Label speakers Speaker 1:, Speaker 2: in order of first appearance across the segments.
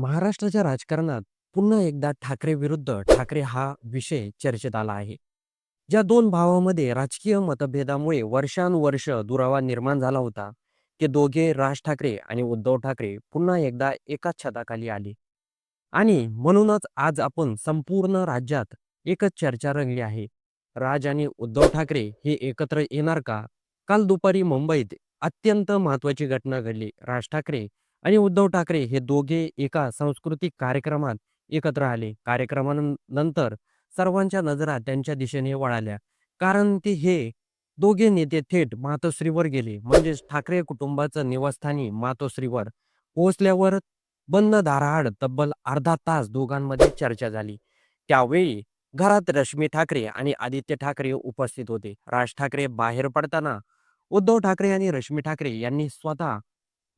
Speaker 1: महाराष्ट्राच्या राजकारणात पुन्हा एकदा ठाकरे विरुद्ध ठाकरे हा विषय चर्चेत आला आहे. ज्या दोन भावामध्ये राजकीय मतभेदामुळे वर्षानुवर्ष दुरावा निर्माण झाला होता, ते दोघे राज ठाकरे आणि उद्धव ठाकरे पुन्हा एकदा एकाच छताखाली आले. आणि म्हणूनच आज आपण संपूर्ण राज्यात एकच चर्चा रंगली आहे. राज आणि उद्धव ठाकरे हे एकत्र येणार का? काल दुपारी मुंबईत अत्यंत महत्वाची घटना घडली. राज ठाकरे आणि उद्धव ठाकरे हे दोघे एका सांस्कृतिक कार्यक्रमात एकत्र आले. कार्यक्रमानंतर सर्वांच्या नजरा त्यांच्या दिशेने वळाल्या. कारण ते हे दोघे नेते थेट मातोश्रीवर गेले. म्हणजेच ठाकरे कुटुंबाचं निवासस्थानी मातोश्रीवर पोहोचल्यावर बंद धाराआड तब्बल अर्धा तास दोघांमध्ये चर्चा झाली. त्यावेळी घरात रश्मी ठाकरे आणि आदित्य ठाकरे उपस्थित होते. राज ठाकरे बाहेर पडताना उद्धव ठाकरे आणि रश्मी ठाकरे यांनी स्वतः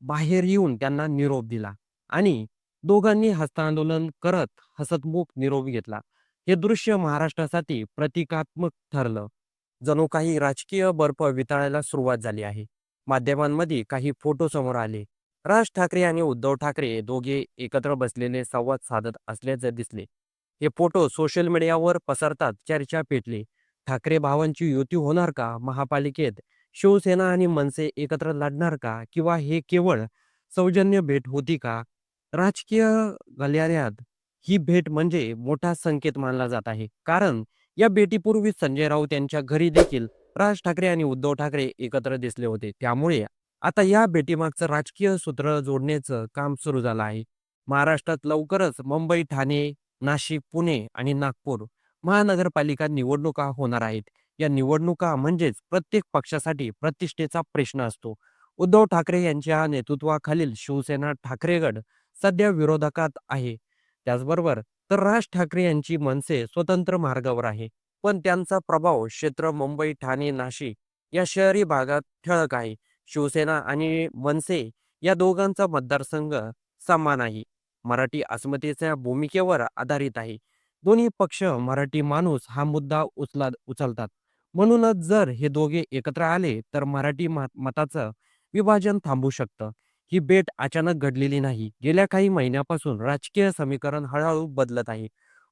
Speaker 1: बाहेर येऊन त्यांना निरोप दिला आणि दोघांनी हस्तांदोलन करत हसतमुख निरोप घेतला. हे दृश्य महाराष्ट्रासाठी प्रतिकात्मक ठरलं. जणू काही राजकीय बर्फ वितळायला सुरुवात झाली आहे. माध्यमांमध्ये काही फोटो समोर आले. राज ठाकरे आणि उद्धव ठाकरे दोघे एकत्र बसलेले संवाद साधत असल्याचे दिसले. हे फोटो सोशल मीडियावर पसरतात चर्चा पेटली. ठाकरे भावांची युती होणार का? महापालिकेत शिवसेना आणि मनसे एकत्र लढणार का? किंवा हे केवळ सौजन्य भेट होती का? राजकीय गलियाऱ्यात ही भेट म्हणजे मोठा संकेत मानला जात आहे. कारण या भेटीपूर्वी संजय राऊत यांच्या घरी देखील राज ठाकरे आणि उद्धव ठाकरे एकत्र दिसले होते. त्यामुळे आता या भेटीमागचं राजकीय सूत्र जोडण्याचं काम सुरू झालं आहे. महाराष्ट्रात लवकरच मुंबई, ठाणे, नाशिक, पुणे आणि नागपूर महानगरपालिका निवडणुका होणार आहेत. या निवडणुका म्हणजेच प्रत्येक पक्षासाठी प्रतिष्ठेचा प्रश्न असतो. उद्धव ठाकरे यांच्या नेतृत्वाखालील शिवसेना ठाकरेगड सध्या विरोधकात आहे. त्याचबरोबर तर राज ठाकरे यांची मनसे स्वतंत्र मार्गावर आहे. पण त्यांचा प्रभाव क्षेत्र मुंबई, ठाणे, नाशिक या शहरी भागात ठळक आहे. शिवसेना आणि मनसे या दोघांचा मतदारसंघ समान आहे. मराठी अस्मितेच्या भूमिकेवर आधारित आहे. दोन्ही पक्ष मराठी माणूस हा मुद्दा उचला उचलतात. म्हणूनच जर हे दोघे एकत्र आले तर मराठी मताचं विभाजन थांबू शकतं. ही भेट अचानक घडलेली नाही. गेल्या काही महिन्यापासून राजकीय समीकरण हळूहळू बदलत आहे.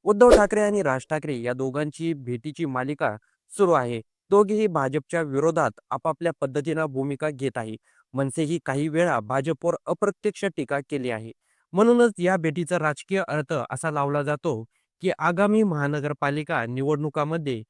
Speaker 1: उद्धव ठाकरे आणि राज ठाकरे या दोघांची भेटीची मालिका सुरू आहे. दोघेही भाजपच्या विरोधात आपापल्या पद्धतीनं भूमिका घेत आहे. मनसेही काही वेळा भाजपवर अप्रत्यक्ष टीका केली आहे. म्हणूनच या भेटीचा राजकीय अर्थ असा लावला जातो की आगामी महानगरपालिका निवडणुकामध्ये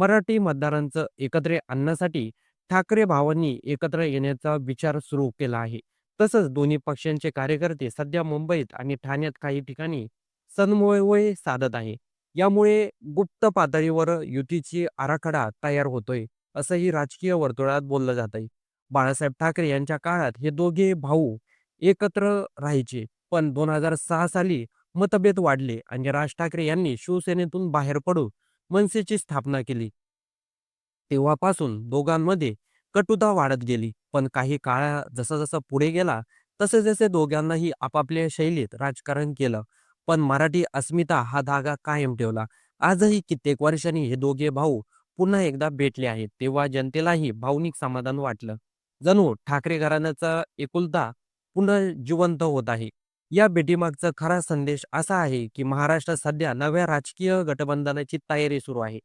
Speaker 1: मराठी मतदारांचं एकत्र आणण्यासाठी ठाकरे भावांनी एकत्र येण्याचा विचार सुरू केला आहे. तसंच दोन्ही पक्षांचे कार्यकर्ते सध्या मुंबईत आणि ठाण्यात काही ठिकाणी सन्मोय साधत आहे. यामुळे गुप्त पातळीवर युतीची आराखडा तयार होतोय, असंही राजकीय वर्तुळात बोललं जात आहे. बाळासाहेब ठाकरे यांच्या काळात हे दोघे भाऊ एकत्र राहायचे. पण दोन हजार सहा साली मतभेद वाढले आणि राज ठाकरे यांनी शिवसेनेतून बाहेर पडू मनसेची स्थापना केली. तेव्हापासून दोघांमध्ये कटुता वाढत गेली. पण काही काळ जसा-जसा पुढे गेला, तसे-जसे दोघांनाही आपापल्या शैलीत राजकारण केलं. पण मराठी अस्मिता हा धागा कायम ठेवला. आजही कित्येक वर्षांनी हे दोघे भाऊ पुन्हा एकदा भेटले आहेत. तेव्हा जनतेलाही भावनिक समाधान वाटलं. जणू ठाकरे घराण्याचा एकुलता पुन्हा जिवंत होत आहे. या भेटीमागचा खरा संदेश असा आहे की महाराष्ट्रात सध्या नव्या राजकीय गटबंधनाची तयारी सुरू आहे.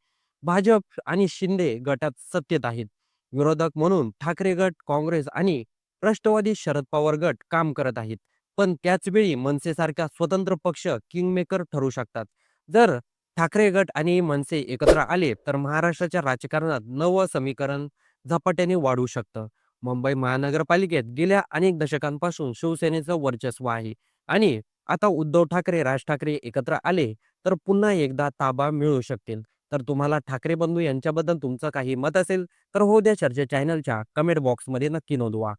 Speaker 1: भाजप आणि शिंदे गटात सत्तेत आहेत. विरोधक म्हणून ठाकरे गट, काँग्रेस आणि राष्ट्रवादी शरद पवार गट काम करत आहेत. पण त्याचवेळी मनसेसारखा स्वतंत्र पक्ष किंगमेकर ठरू शकतात. जर ठाकरे गट आणि मनसे एकत्र आले तर महाराष्ट्राच्या राजकारणात नवं समीकरण झपाट्याने वाढू शकतं. मुंबई महानगरपालिकेत गेल्या अनेक दशकांपासून शिवसेनेचं वर्चस्व आहे आणि आता उद्धव ठाकरे, राज ठाकरे एकत्र आले तर पुन्हा एकदा ताबा मिळू शकतील तर तुम्हाला ठाकरे बंधू यांच्याबद्दल तुमचं काही मत असेल तर हो द्या चर्चे चॅनलच्या कमेंट बॉक्समध्ये नक्की नोंदवा.